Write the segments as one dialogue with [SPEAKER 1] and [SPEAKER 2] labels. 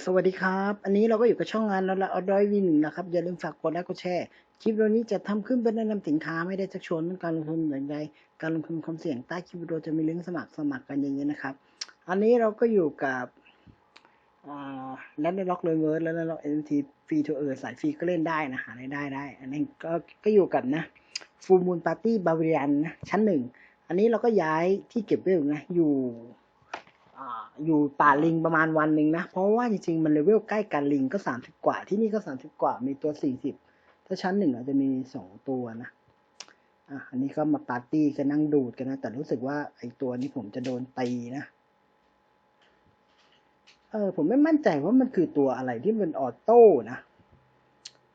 [SPEAKER 1] สวัสดีครับ อันนี้เราก็อยู่กับช่องงานแล้วละออดอยวีหนึ่งนะครับ อย่าลืมฝากกดไลค์กดแชร์ คลิปวิดีโอนี้จะทำขึ้นเพื่อแนะนำสินค้าไม่ได้ชักชวนเรื่องการลงทุนอย่างใดการลงทุนความเสี่ยงใต้คลิปวิดีโอจะมีลิงก์สมัครสมัครกันเยอะๆนะครับ อันนี้เราก็อยู่กับแลนด์ล็อกเลยเวิร์ดแล้วล็อกเอ็นทีฟรีทูเออร์สายฟรีก็เล่นได้นะหารายได้ได้ อันนี้ก็ก็อยู่กับนะฟูมูลปาร์ตี้บาเรียนนะชั้นหนึ่งอันนี้เราก็ย้ายที่เก็บเวลนะอยู่ อยู่ป่าลิงประมาณวันหนึ่งนะ เพราะว่าจริงๆ มันเลเวลใกล้กันลิงก็สามสิบกว่า ที่นี่ก็สามสิบกว่า มีตัวสี่สิบ ถ้าชั้นหนึ่งอาจจะมีสองตัวนะ อะ อันนี้ก็มาปาร์ตี้กันนั่งดูดกันนะ แต่รู้สึกว่าไอตัวนี้ผมจะโดนตีนะ เออ ผมไม่มั่นใจว่ามันคือตัวอะไรที่มันออโต้นะ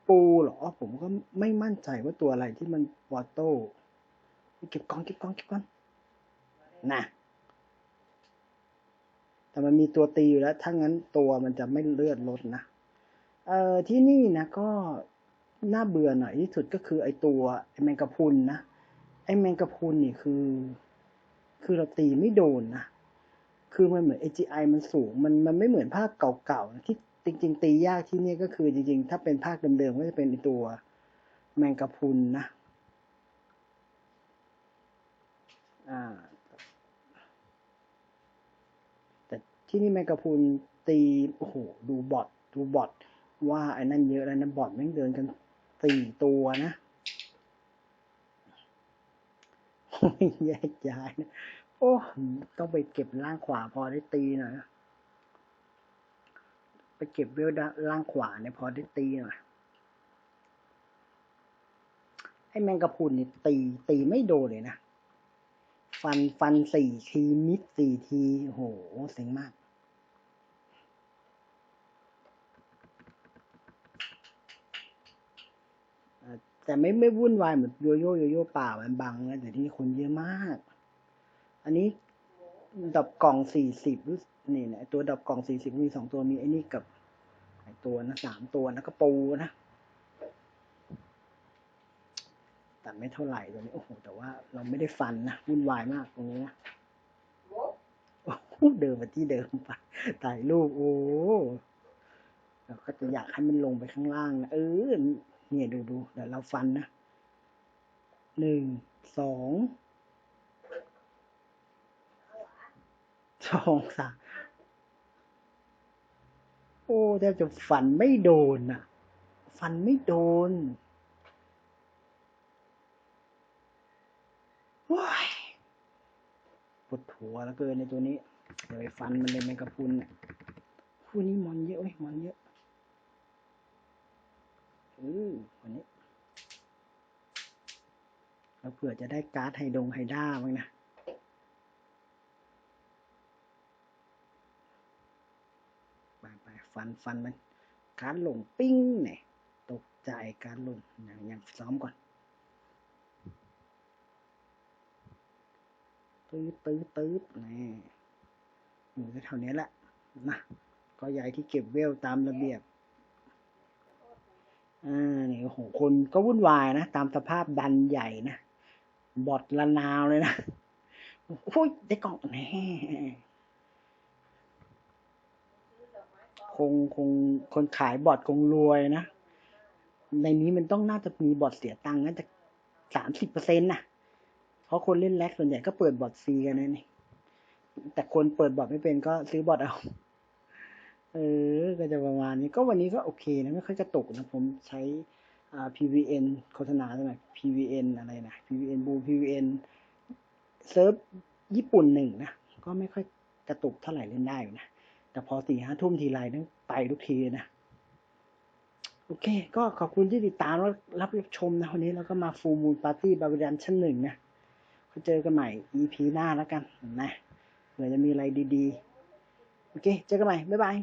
[SPEAKER 1] ปูเหรอ ผมก็ไม่มั่นใจว่าตัวอะไรที่มันออโต้ เก็บกองเก็บกองเก็บกองนะ แต่มันมีตัวตีอยู่แล้ว ถ้างั้นตัวมันจะไม่เลือดลดนะ เอ่อที่นี่นะก็น่าเบื่อหน่อยที่สุดก็คือไอตัวไอแมงกะพรุนนะ ไอแมงกะพรุนนี่คือ คือเราตีไม่โดนนะ คือมันเหมือน AGI มันสูง มันมันไม่เหมือนภาคเก่าๆนะที่จริงๆ ตียากที่นี่ก็คือจริง ๆ ถ้าเป็นภาคเดิมๆก็จะเป็นไอตัวแมงกะพรุนนะ อ่า แต่ ที่นี่แมงกะพรุนตีโอ้โหดูบอทดูบอทว่าไอ้นั่นเยอะแล้วนะบอทแม่งเดินกันสี่ตัวนะโอ้ยแยกย้ายนะโอ้ต้องไปเก็บล่างขวาพอได้ตีหน่อยไปเก็บเวลด้านล่างขวาเนี่ยพอได้ตีหน่อยไอ้แมงกะพุนนี่ยตีตีไม่โดนเลยนะ ฟันฟันสี่ทีมิดสี่ทีโหเซ็งมาก แต่ไม่ไม่วุ่นวายเหมือนโยโย่โยโย่ป่ามันบังนะแต่ที่นี่คนเยอะมาก อันนี้ดับกล่องสี่สิบนี่นะตัวดับกล่องสี่สิบมีสองตัวมีไอ้นี่กับตัวนะสามตัวนะก็ปูนะ แต่ไม่เท่าไหร่ตัวนี้โอ้โหแต่ว่าเราไม่ได้ฟันนะวุ่นวายมากตรงนี้นะโอ้เดินมาที่เดิมไปถ่ายรูปโอ้เราก็จะอยากให้มันลงไปข้างล่างนะเออเนี่ยดูดูเดี๋ยวเราฟันนะหนึ่งสองสองสามโอ้แทบจะฟันไม่โดนอะ ฟันไม่โดนว้ายปวด หัวแล้วเกินในตัวนี้เดี๋ยวไปฟันมันเลยแมงกะพุนเนี่ยคู่นี้มอนเยอะเว้ยมอนเยอะเออวันนี้แล้วเผื่อจะได้การ์ดไฮดงไฮด้าบ้างนะไปไปฟันฟันมันการดลงปิ้งเนี่ยตกใจการดลงอย่างอย่างซ้อมก่อน ตื้อตื้อตื้อนี่อยู่แถวๆนี้แหละนะก็ย้ายที่เก็บเวลตามระเบียบอ่านี่โอ้โหคนก็วุ่นวายนะ ตามสภาพดันใหญ่นะ บอดละนาวเลยนะโอ้ยได้กล่องแน่คงคงคนขายบอดคงรวยนะ ในนี้มันต้องน่าจะมีบอดเสียตังค์น่าจะสามสิบเปอร์เซ็นต์นะ เพราะคนเล่นแล็กส่วนใหญ่ก็เปิดบอดฟรีกันนะนี่แต่คนเปิดบอดไม่เป็นก็ซื้อบอดเอา เออ ก็จะประมาณนี้ก็วันนี้ก็โอเคนะไม่ค่อยกระตุกนะผมใช้อ่า PVN โฆษณาใช่ไหม PVN อะไรนะ PVN บู PVN เซิร์ฟญี่ปุ่นหนึ่งนะ ก็ไม่ค่อยกระตุกเท่าไหร่เล่นได้อยู่นะ แต่พอสี่ห้าทุ่มทีไรต้องไปทุกทีนะ โอเค ก็ขอบคุณที่ติดตามและรับชมนะ วันนี้เราก็มาฟูมูลปาร์ตี้บา r ิ a นชั้นหนึ่งนะ ก็เจอกันใหม่ EP หน้าแล้วกันนะเผื่อจะมีอะไรดีๆ โอเค เจอกันใหม่ บ๊ายบาย